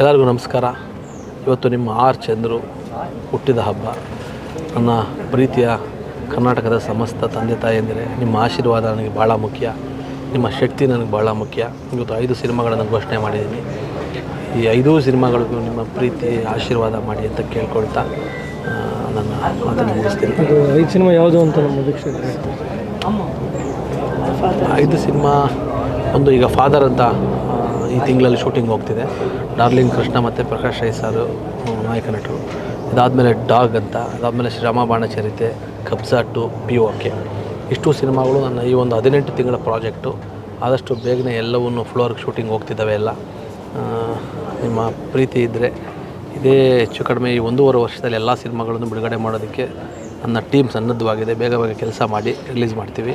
ಎಲ್ಲರಿಗೂ ನಮಸ್ಕಾರ. ಇವತ್ತು ನಿಮ್ಮ ಆರ್ ಚಂದ್ರು ಹುಟ್ಟಿದ ಹಬ್ಬ. ನನ್ನ ಪ್ರೀತಿಯ ಕರ್ನಾಟಕದ ಸಮಸ್ತ ತಂದೆ ತಾಯಿಯಂದರೆ ನಿಮ್ಮ ಆಶೀರ್ವಾದ ನನಗೆ ಭಾಳ ಮುಖ್ಯ. ನಿಮ್ಮ ಶಕ್ತಿ ನನಗೆ ಭಾಳ ಮುಖ್ಯ. ಇವತ್ತು ಐದು ಸಿನಿಮಾಗಳನ್ನು ಘೋಷಣೆ ಮಾಡಿದ್ದೀನಿ. ಈ ಐದು ಸಿನಿಮಾಗಳಿಗೂ ನಿಮ್ಮ ಪ್ರೀತಿ ಆಶೀರ್ವಾದ ಮಾಡಿ ಅಂತ ಕೇಳ್ಕೊಳ್ತಾ ನನ್ನ ಮಾತನ್ನು ಮುಗಿಸ್ತೀನಿ. ಐದು ಸಿನಿಮಾ ಯಾವುದು ಅಂತ ನಮ್ಮ ವೀಕ್ಷಕರಿಗೆ ಐದು ಸಿನಿಮಾ ಒಂದು ಈಗ ಫಾದರ್ ಅಂತ ಈ ತಿಂಗಳಲ್ಲಿ ಶೂಟಿಂಗ್ ಹೋಗ್ತಿದೆ. ಡಾರ್ಲಿಂಗ್ ಕೃಷ್ಣ ಮತ್ತು ಪ್ರಕಾಶ್ ರೈ ಸಾರು ನಾಯಕ ನಟರು. ಇದಾದಮೇಲೆ ಡಾಗ್ ಅಂತ, ಅದಾದಮೇಲೆ ಶ್ರಮ ಬಾಣಚರಿತೆ, ಕಬ್ಜಾ ಟು ಪಿ ಓಕೆ ಇಷ್ಟು ಸಿನಿಮಾಗಳು ನನ್ನ ಈ ಒಂದು ಹದಿನೆಂಟು ತಿಂಗಳ ಪ್ರಾಜೆಕ್ಟು. ಆದಷ್ಟು ಬೇಗನೆ ಎಲ್ಲವನ್ನು ಫ್ಲೋರ್ಗೆ ಶೂಟಿಂಗ್ ಹೋಗ್ತಿದ್ದಾವೆ ಎಲ್ಲ. ನಿಮ್ಮ ಪ್ರೀತಿ ಇದ್ದರೆ ಇದೇ ಹೆಚ್ಚು ಕಡಿಮೆ ಈ ಒಂದೂವರೆ ವರ್ಷದಲ್ಲಿ ಎಲ್ಲ ಸಿನಿಮಾಗಳನ್ನು ಬಿಡುಗಡೆ ಮಾಡೋದಕ್ಕೆ ನನ್ನ ಟೀಮ್ ಸನ್ನದ್ಧವಾಗಿದೆ. ಬೇಗ ಬೇಗ ಕೆಲಸ ಮಾಡಿ ರಿಲೀಸ್ ಮಾಡ್ತೀವಿ.